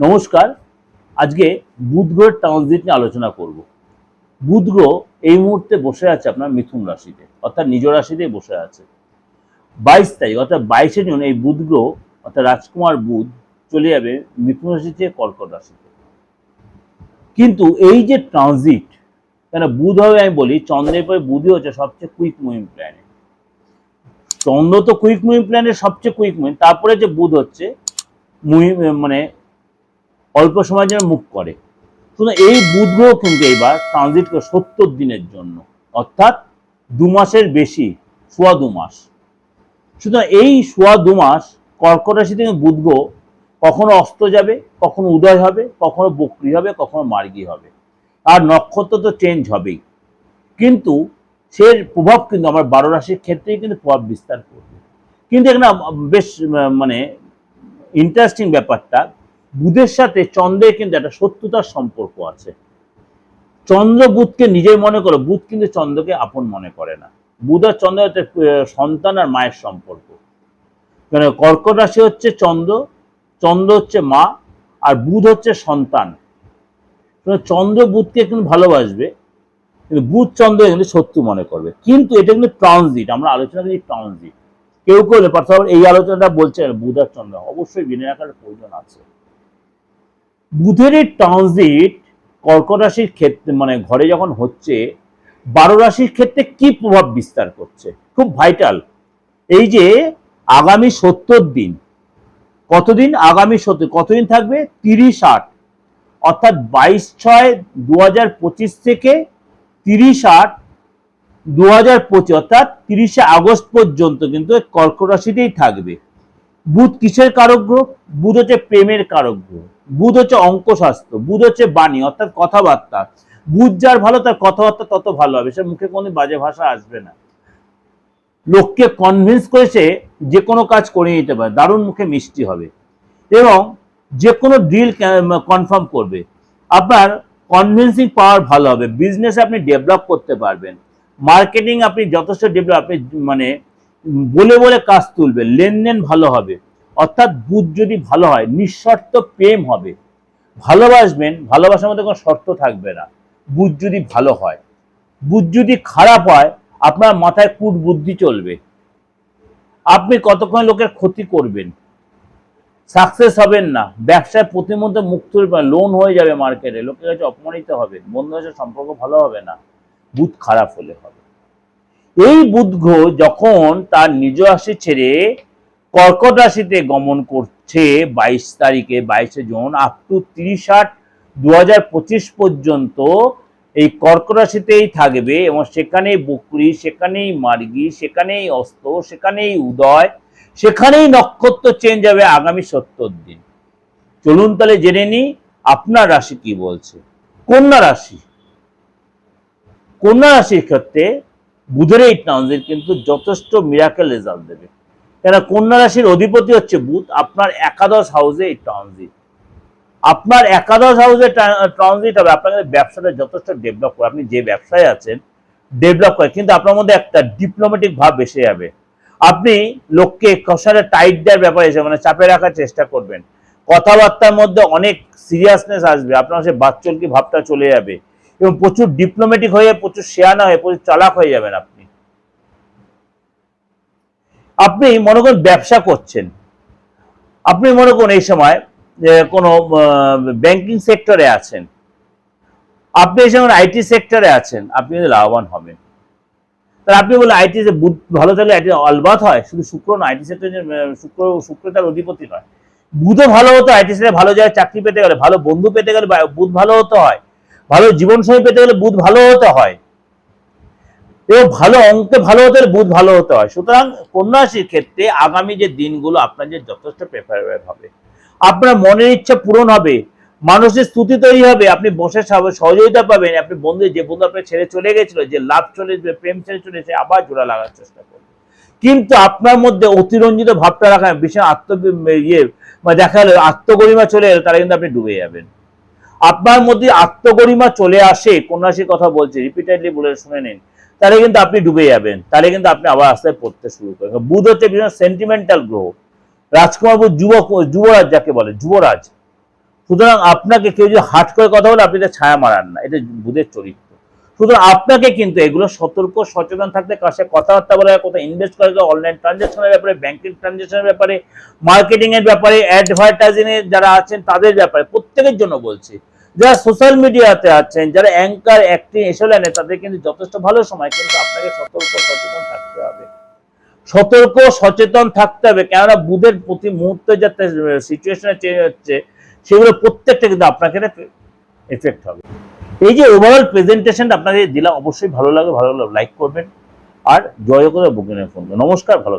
নমস্কার। আজকে বুধ গ্রহের ট্রানজিট নিয়ে আলোচনা করব। বুধ গ্রহ এই মুহূর্তে বসে আছে আপনার মিথুন রাশিতে, অর্থাৎ নিজ রাশিতেই বসে আছে। বাইশ তারিখ, অর্থাৎ বাইশে জুন এই বুধ গ্রহ অর্থাৎ রাজকুমার বুধ চলে যাবে মিথুন রাশি থেকে কর্কট রাশিতে কিন্তু এই যে ট্রানজিট কেন বুধ হবে আমি বলি, চন্দ্রের পরে বুধই হচ্ছে সবচেয়ে কুইক মুভিং প্ল্যানেট চন্দ্র তো কুইক মুভিং প্ল্যানের সবচেয়ে কুইক মুভিং তারপরে যে বুধ হচ্ছে মানে অল্প সময়ের জন্য মুখ করে। শুধু এই বুধ গ্রহ কিন্তু এইবার ট্রানজিট করে সত্তর দিনের জন্য, অর্থাৎ দু মাসের বেশি, সোয়া দু মাস। সুতরাং এই সোয়া দু মাস কর্কট রাশি থেকে বুধ গ্রহ কখনো অস্ত যাবে, কখনো উদয় হবে, কখনো বক্রি হবে, কখনো মার্গী হবে। আর নক্ষত্র তো চেঞ্জ হবেই। কিন্তু সে প্রভাব কিন্তু আমার বারো রাশির ক্ষেত্রেই কিন্তু প্রভাব বিস্তার করবে। কিন্তু এখানে বেশ মানে ইন্টারেস্টিং ব্যাপারটা বুধের সাথে চন্দ্রের কিন্তু একটা শত্রুতার সম্পর্ক আছে। চন্দ্র বুধকে নিজের মনে করে, বুধ কিন্তু চন্দ্রকে আপন মনে করে না। বুধ আর চন্দ্র সন্তান আর মায়ের সম্পর্ক। মানে কর্কট রাশি হচ্ছে চন্দ্র চন্দ্র হচ্ছে মা, আর বুধ হচ্ছে সন্তান। চন্দ্র বুধকে কিন্তু ভালোবাসবে, কিন্তু বুধ চন্দ্র কিন্তু শত্রু মনে করবে। কিন্তু এটা কিন্তু ট্রানজিট আমরা আলোচনা করি ট্রানজিট কেউ কেউ পার্থ এই আলোচনাটা বলছে বুধ আর চন্দ্র, অবশ্যই বিনয় রাখার প্রয়োজন আছে। বুধের ট্রানজিট কর্কট রাশির ক্ষেত্রে মানে ঘরে যখন হচ্ছে, বারো রাশির ক্ষেত্রে কি প্রভাব বিস্তার করছে? খুব ভাইটাল এই যে আগামী সত্তর দিন, কতদিন আগামী সত্তর, কতদিন থাকবে? তিরিশ আট। অর্থাৎ বাইশ ছয় দু পঁচিশ থেকে তিরিশ আট দু অর্থাৎ তিরিশে আগস্ট পর্যন্ত কিন্তু কর্কট রাশিতেই থাকবে। বুধ কিসের কারক গ্রহ বুধ হচ্ছে প্রেমের কারক গ্রহ বুধ হচ্ছে অঙ্কশাস্ত্র, বুধ হচ্ছে বাণী, অর্থাৎ কথাবার্তা। বুধ যার ভালো, তার কথাবার্তা তত ভালো হবে। সে মুখে কোনো বাজে ভাষা আসবে না। লোককে কনভিন্স করেছে যে কোনো কাজ করে নিতে পারে। দারুণ মুখে মিষ্টি হবে। এবং যে কোনো ডিল কনফার্ম করবে। আপনার কনভিন্সিং পাওয়ার ভালো হবে। বিজনেস আপনি ডেভেলপ করতে পারবেন। মার্কেটিং আপনি যথেষ্ট ডেভেলপ মানে বলে বলে কাজ তুলবে, লেনদেন ভালো হবে। অর্থাৎ বুধ যদি ভালো হয়, নিঃশর্ত প্রেম হবে। ভালোবাসবেন, ভালোবাসার মধ্যে কোনো শর্ত থাকবে না। বুধ যদি ভালো হয়, বুধ যদি খারাপ হয়, আপনার মাথায় কূট বুদ্ধি চলবে। আপনি কতক্ষণ লোকের ক্ষতি করবেন? সাকসেস হবেন না। ব্যবসায় প্রতিমধ্যে মুখ তুলবে লোন হয়ে যাবে মার্কেটে। লোকের কাছে অপমানিত হবে বন্ধুদের সম্পর্ক ভালো হবে না। বুধ খারাপ হলে হবে। এই বুধ যখন তার নিজ রাশি ছেড়ে কর্কট রাশিতে গমন করছে বাইশ তারিখে, বাইশে জুন আপ টু তিরিশ আট পর্যন্ত এই কর্কট রাশিতেই থাকবে এবং সেখানেই বকরি, সেখানেই মার্গী, সেখানেই অস্ত, সেখানেই উদয়, সেখানেই নক্ষত্র চেঞ্জ হবে আগামী সত্তর দিন। চলুন তাহলে জেনে নিই আপনার রাশি কি বলছে। কন্যা রাশি। কন্যা রাশির ক্ষেত্রে বুধের এই ট্রানজিট কিন্তু যথেষ্ট মিরাকেল রেজাল্ট দেবে। কেন কন্যা রাশির অধিপতি হচ্ছে বুধ, আপনার একাদশ হাউসে এই ট্রানজিট আপনার একাদশ হাউসে ট্রানজিট হবে, আপনার কিন্তু ব্যবসাটা যথেষ্ট ডেভেলপ করে, আপনি যে ব্যবসায় আছেন ডেভেলপ করে, কিন্তু আপনার মধ্যে একটা ডিপ্লোম্যাটিক ভাব এসে যাবে। আপনি লোককে কষারে টাইট দেওয়ার ব্যাপারে এসে মানে চাপে রাখার চেষ্টা করবেন। কথাবার্তার মধ্যে অনেক সিরিয়াসনেস আসবে, আপনার সে বাচ্চলকি ভাবটা চলে যাবে। এবং প্রচুর ডিপ্লোম্যাটিক হয়ে, প্রচুর শেয়ানা হয়ে, প্রচুর চালাক হয়ে যাবেন আপনি। আপনি মনে করুন ব্যবসা করছেন। আপনি মনে করুন এই সময় কোনো ব্যাংকিং সেক্টরে আছেন। আপনি এই সময় আইটি সেক্টরে আছেন, আপনি কিন্তু লাভবান হবেন। তাহলে আপনি বলে আইটি যে বুধ, ভালো থাকলে আইটি অলবাত হয়, শুধু শুক্র না আইটি সেক্টর শুক্র শুক্র তার অধিপতি নয়। বুধও ভালো হতো আইটি সেক্টরে ভালো জায়গায় চাকরি পেতে গেলে, ভালো বন্ধু পেতে গেলে বুধ ভালো হতে হয়। ভালো জীবনসঙ্গী পেতে গেলে বুধ ভালো হতে হয়। এবং ভালো অঙ্কে ভালো হতে হলে বুধ ভালো হতে হয়। সুতরাং কন্যারাশির ক্ষেত্রে আগামী যে দিনগুলো আপনার যে যথেষ্ট প্রেফারেবল হবে। আপনার মনের ইচ্ছা পূরণ হবে। মানুষের স্তুতি তৈরি হবে। আপনি বসে সহযোগিতা পাবেন। আপনি বন্ধু, যে বন্ধু আপনার ছেড়ে চলে গেছিল, যে লাভ চলে প্রেম ছেড়ে চলে এসে আবার জোড়া লাগার চেষ্টা করবে কিন্তু আপনার মধ্যে অতিরঞ্জিত ভাবটা রাখা বিশেষ আত্ম ইয়ে মানে দেখা গেলো, আত্মগরিমা চলে এলো তারা কিন্তু আপনি ডুবে যাবেন। আপনার মধ্যে আত্মগরিমা চলে আসে কন্যাশীর কথা বলছে রিপিটেডলি বলে শুনে নিন, তাহলে কিন্তু আপনি ডুবে যাবেন, তাহলে কিন্তু আপনি আবার আস্তে পড়তে শুরু করবেন। বুধ হচ্ছে ভীষণ সেন্টিমেন্টাল গ্রহ, রাজকুমার বুধ যুবক যুবরাজ যাকে বলে, যুবরাজ। সুতরাং আপনাকে কেউ যদি হাট করে কথা বলে, আপনি ছায়া মারান না, এটা বুধের চরিত্র। সুতরাং আপনাকে কিন্তু এগুলো সতর্ক, সচেতন থাকতে সাথে কথাবার্তা বলা কোথাও ইনভেস্ট করা অনলাইন ট্রানজাকশনের ব্যাপারে ব্যাংকিং ট্রানজাকশনের ব্যাপারে মার্কেটিং এর ব্যাপারে অ্যাডভার্টাইজিং এর যারা আছেন, তাদের ব্যাপারে, প্রত্যেকের জন্য বলছি যারা সোশ্যাল মিডিয়াতে আছেন, যারা অ্যাঙ্কার অ্যাক্টিং এসে নেন তাদের কিন্তু যথেষ্ট ভালো সময়, কিন্তু আপনাকে সতর্ক সচেতন থাকতে হবে সতর্ক সচেতন থাকতে হবে, কেননা বুধের প্রতি মুহূর্তে যাতে সিচুয়েশনে চেঞ্জ হচ্ছে, সেগুলো প্রত্যেকটা কিন্তু আপনাকে এফেক্ট হবে এই যে ওভারঅল প্রেজেন্টেশনটা আপনাদের দিলাম, অবশ্যই ভালো লাগে ভালো লাগলে লাইক করবেন, আর জয় করে বুকিংয়ে ফোন। নমস্কার, ভালো।